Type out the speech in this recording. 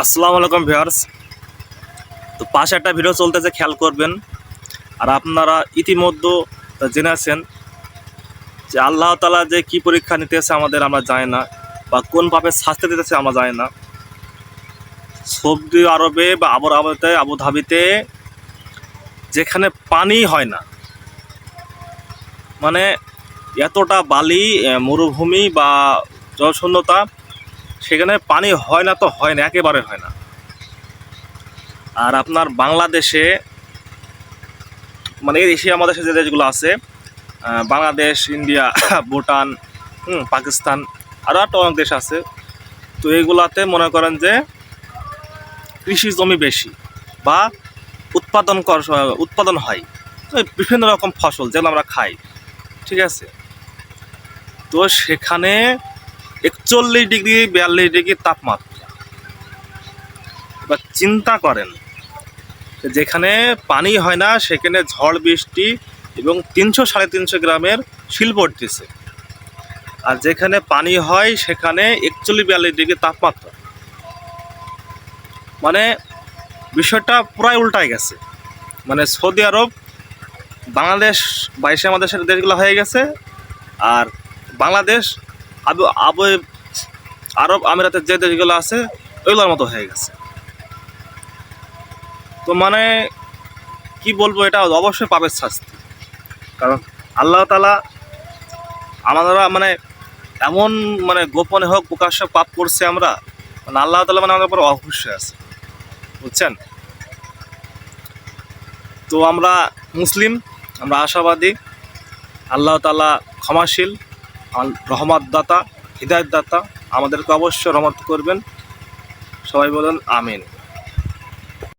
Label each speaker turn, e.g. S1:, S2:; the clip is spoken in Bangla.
S1: আসসালামু আলাইকুম ভিউয়ার্স। তো পাশে একটা ভিডিও চলতেছে, খেয়াল করবেন। আর আপনারা ইতিমধ্যে জেনেছেন যে আল্লাহ তালা যে কি পরীক্ষা নিতেছে আমাদের আমরা জানি না, বা কোন পাপে শাস্তি দিতেছে আমরা জানি না। সৌদি আরবে বা আবু আবুতে আবুধাবিতে যেখানে পানি হয় না মানে এতটা বালি মরুভূমি বা জলশূন্যতা সেখানে পানি হয় না তো হয় না, একেবারে হয় না। আর আপনার বাংলাদেশে মানে এশিয়া মহাদেশে যে দেশগুলো আছে বাংলাদেশ, ইন্ডিয়া, ভুটান পাকিস্তান আরও একটা অনেক দেশ আছে। তো এইগুলাতে মনে করেন যে কৃষি জমি বেশি বা উৎপাদন কর, উৎপাদন হয়। তো বিভিন্ন রকম ফসল যেগুলো আমরা খাই, ঠিক আছে? তো সেখানে একচল্লিশ ডিগ্রি, বিয়াল্লিশ ডিগ্রি তাপমাত্রা। এবার চিন্তা করেন, যেখানে পানি হয় না, সেখানে ঝড়, বৃষ্টি এবং তিনশো সাড়ে তিনশো গ্রামের শিল্প উঠতেছে আর যেখানে পানি হয়, সেখানে একচল্লিশ, বিয়াল্লিশ ডিগ্রি তাপমাত্রা। মানে বিষয়টা প্রায় উল্টায় গেছে। মানে সৌদি আরব, বাংলাদেশ, বাইশে আমাদের দেশগুলো হয়ে গেছে, আর বাংলাদেশ আবু আবু আরব আমিরাতের যে দেশগুলো আছে, ওইগুলোর মতো হয়ে গেছে। তো মানে কি বলব, এটা অবশ্যই পাপের শাস্তি। কারণ আল্লাহ তালা আমাদের মানে এমন মানে গোপনে হোক, প্রকাশ্য পাপ করছে আমরা মানে আল্লাহ তালা মানে আমাদের উপর অবশ্য আছে। বুঝছেন? তো আমরা মুসলিম, আমরা আশাবাদী, আল্লাহ তালা ক্ষমাশীল রহমত দাতা হৃদায়ত দাতা আমাদেরকে অবশ্য রহমত করবেন। সবাই বলেন আমিন।